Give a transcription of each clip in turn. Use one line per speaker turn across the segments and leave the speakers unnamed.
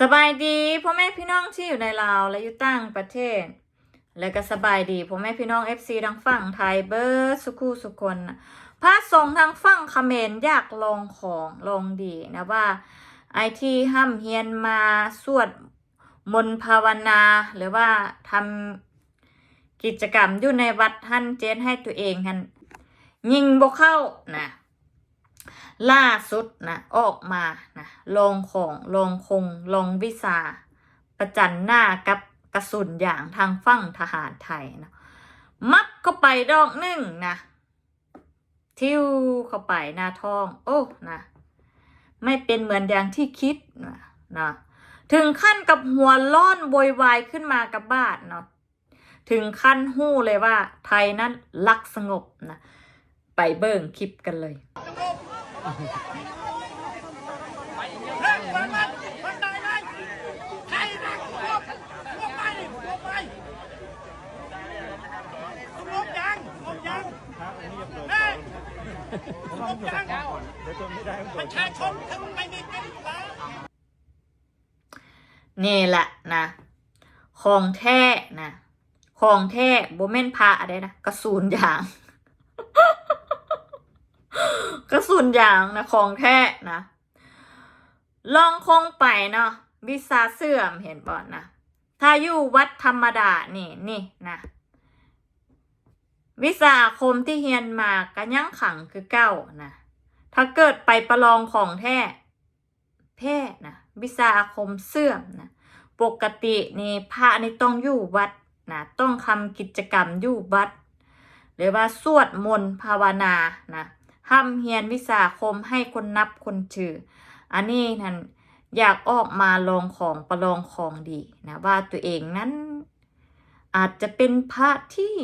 สบายดีพ่อแม่พี่น้องที่อยู่ในลาวและอยู่ต่างประเทศ และก็สบายดีพ่อแม่พี่น้อง FC ทางฝั่งไทยเบอร์สุคูสุคนนะพระสงฆ์ทางฝั่งเขมรอยากลองของลองดีนะว่าไอที่ห้ำเฮียนมาสวดมนต์ภาวนา หรือว่าทำกิจกรรมอยู่ในวัดท่านเจนให้ตัวเองท่านยิงบกเข้านะ ล่าสุดนะออกมานะลงของลงคงลงวิสา ประจันหน้ากับกระสุนอย่างทางฝั่งทหารไทยนะมับเข้าไปดอกหนึ่งนะทิวเข้าไปหน้าท้อง โอ้นะไม่เป็นเหมือนอย่างที่คิดนะนะถึงขั้นกับหัวล้อนโวยวายขึ้นมากับบ้านเนาะถึงขั้นหู้เลยว่า ไทยนั้นรักสงบนะไปเบิ่งคลิปกันเลย
นี่
แหละนะของแท้นะของแท้โบเมนพระอะไรนะกระสุนยาง กระสุนยางนะของแท้นะ ลองคงไปเนาะวิสาเสื่อมเห็นบ่อนนะถ้าอยู่วัดธรรมดานี่นี่นะวิสาคมที่เฮียนมาก็ยังขังคือเก้านะ ถ้าเกิดไปประลองของแท้แพร่นะวิสาอาคมเสื่อมนะ ปกตินี่พระนี่ต้องอยู่วัดนะต้องทำกิจกรรมอยู่วัด หรือว่าสวดมนต์ภาวนานะ ห้ามเฮียนวิสาคมให้คนนับคนถือ อันนี้นั่นอยากออกมาลองของประลองของดีนะว่าตัวเองนั้น อาจจะเป็นพระที่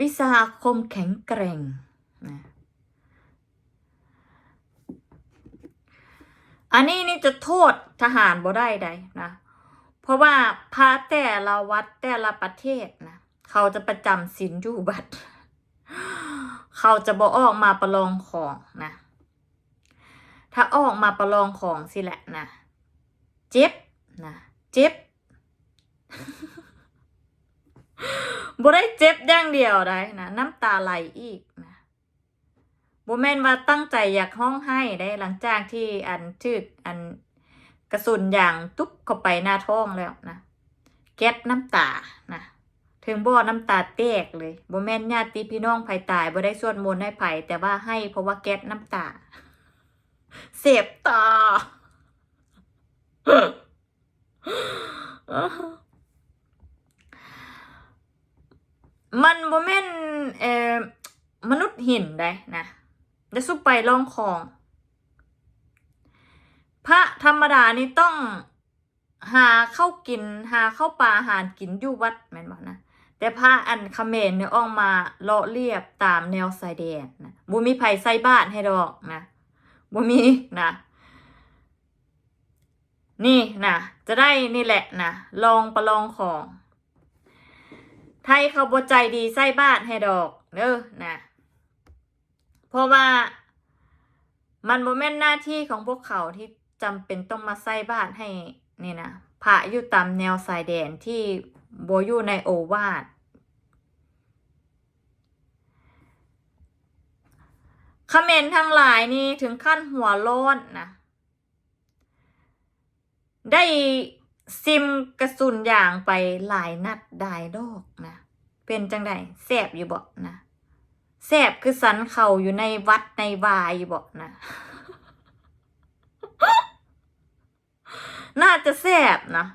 วิสาอาคมแข็งแกร่งนะอันนี้นี่จะโทษทหารบ่ได้ใดนะ เพราะว่าพระแต่ละวัดแต่ละประเทศนะ เขาจะประจำศีลอยู่บัด เขาจะบ่ออกมาประลองของนะ ถ้าออกมาประลองของสิแหละนะ เจ็บนะ เจ็บบ่ได้เจ็บอย่างเดียวได้นะน้ำตาไหลอีกนะบ่แม่นว่าตั้งใจอยากห้องให้ได้หลังจากที่อันทึกอันกระสุนอย่างตุ๊บเข้าไปหน้าท้องแล้วนะ แก๊สน้ำตานะ ถึงบ่อน้ำตาแตกเลยบ่แม่นญาติพี่น้องไผตายบ่ได้สวดมนต์ให้ไผ่แต่ว่าให้เพราะว่าแก๊สน้ำตา เสียบตามันบ่แม่นเอ่อมนุษย์หินได้นะจะสู้ไปลองของ พระธรรมดานี่ต้องหาเข้ากิน หาเข้าปลาอาหารกินอยู่วัดแม่นบอกนะ แต่พระอันคเมรเนี่ยออกมาเลาะเรียบตามแนวชายแดนนะบ่มีไผใส่บ้านให้ดอกนะบ่มีนะนี่นะจะได้นี่แหละนะลองประลองของ ไทยเขาบใจดีใส่บ้านให้ดอกเด้อนะเพราะว่ามันโมเมนหน้าที่ของพวกเขาที่จำเป็นต้องมาใส่บ้านให้นี่นะพระอยู่ตามแนวสายแดนที่ โบอยู่ในโอวาทคอมเมนต์ทั้งหลายนี่ถึงขั้นหัวโล้นนะ ได้ซิมกระสุนอย่างไปหลายนัดได้ดอกนะ เป็นจังไดแสบอยู่บ่นะแสบคือสันเข่าอยู่ในวัดในวายอยู่บ่นะ น่าจะแสบนะ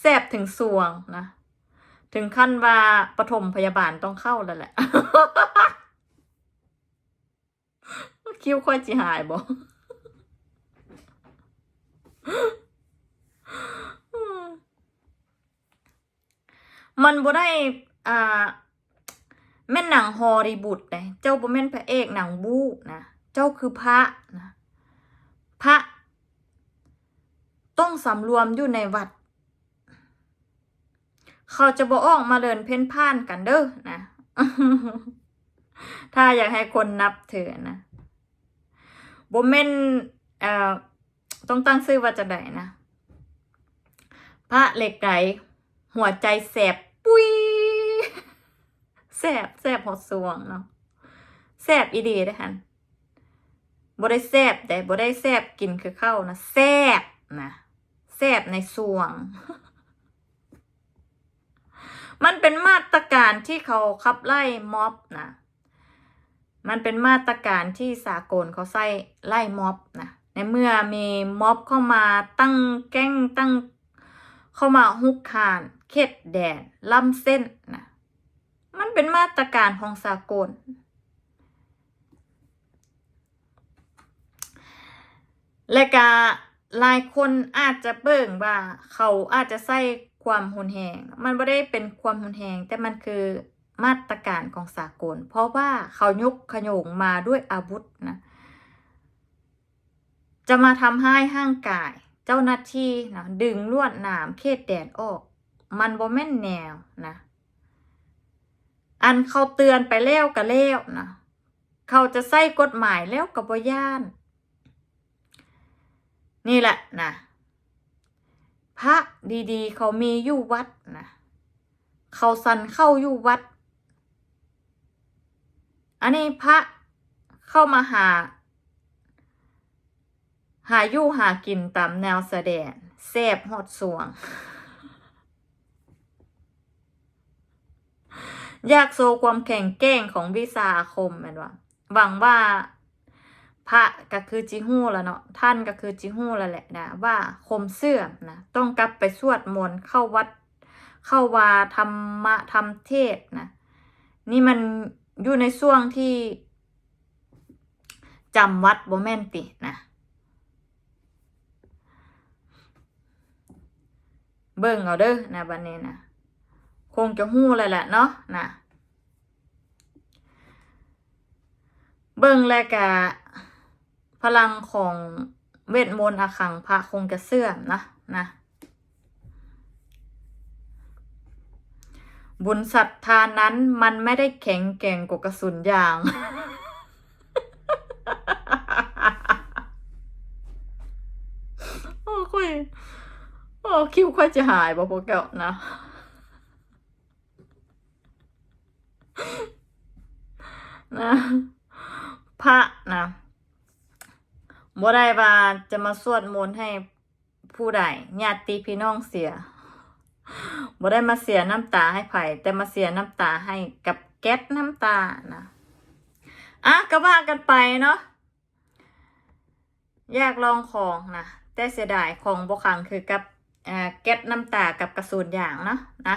แสบถึงสวงนะ ถึงขั้นว่าปฐมพยาบาลต้องเข้าแล้วแหละ คิ้วค่อยจิหายบ่มันบ่ได้ อ่า แม่นหนังฮอลลีวูดนะเจ้าบ่แม่นพระเอกหนังบู๊นะ เจ้าคือพระนะ พระ ต้องสำรวมอยู่ในวัด เขาจะบ่ออกมาเดินเพ่นพ่านกันเด้อนะ ถ้าอยากให้คนนับถือนะบ่แม่นเอ่อต้องตั้งชื่อว่าจะไดนะ พระเหล็กไหลหัวใจแสบปุ้ยแสบแสบหดสวงเนาะแสบอีดีได้อหันบ่ได้แสบแต่บ่ได้แสบกินคือเข้านะแสบนะแสบในสวง มันเป็นมาตรการที่เขาขับไล่ม็อบนะมันเป็นมาตรการที่สากลเขาใส่ไล่ม็อบนะในเมื่อมีม็อบเข้ามาตั้งแก๊งตั้ง เข้ามาฮุกคาน เข็ดแดดล่ำเส้นนะมันเป็นมาตรการของสากลและกาหลายคนอาจจะเบิ่งว่า เขาอาจจะใส่ ความหุนแหงมันไม่ได้เป็นความหุนแหงแต่มันคือมาตรการของสากล เพราะว่าเขายกขยงมาด้วยอาวุธนะ จะมาทำให้ห้างกาย เจ้าหน้าที่นะดึงลวดหนามเขตแดนออก มันบ่แม่นแนวนะ อันเขาเตือนไปแล้วก็แล้วนะ เขาจะใส่กฎหมายแล้วกับบ่ย่าน นี่แหละนะ พระดีๆ เขามีอยู่วัดนะเขาสันเข้าอยู่วัด อันนี้พระเข้ามาหา หาอยู่หากินตามแนวแสดงแสบหดสวงอยากโซความแข็งแกร่งของวิสาคมแม่นว่าหวังว่า พระก็คือจิฮู้แล้วเนาะท่านก็คือจิฮู้แล้วแหละนะว่าคมเสื่อมนะต้องกลับไปสวดมนต์เข้าวัด เข้าวาธรรมะธรรมเทศนะนี่มันอยู่ในช่วงที่จำวัดโบแมนตินะเบิ่งเอาเด้อนะบัดนี้นะคงจะฮู้แล้วแหละเนาะนะเบิ่งแล้วกะ พลังของเวทมนต์อาคังพระคงจะเสื่อมนะนะบุญศรัทธานั้นมันไม่ได้แข็งแกร่งกว่ากระสุนยาง โอ้ค่อยโอ้คิวค่อยจะหายบ่พวกแกนะนะ พระนะ บ่ได้ว่าจะมาสวดมนต์ให้ผู้ใดญาติพี่น้องเสียบ่ได้มาเสียน้ำตาให้ไผ่แต่มาเสียน้ำตาให้กับแก๊สน้ำตานะอะก็ว่ากันไปเนาะอยากลองของนะแต่เสียดายของบกขังคือกับแก๊สน้ำตากับกระสุนอย่างเนาะนะ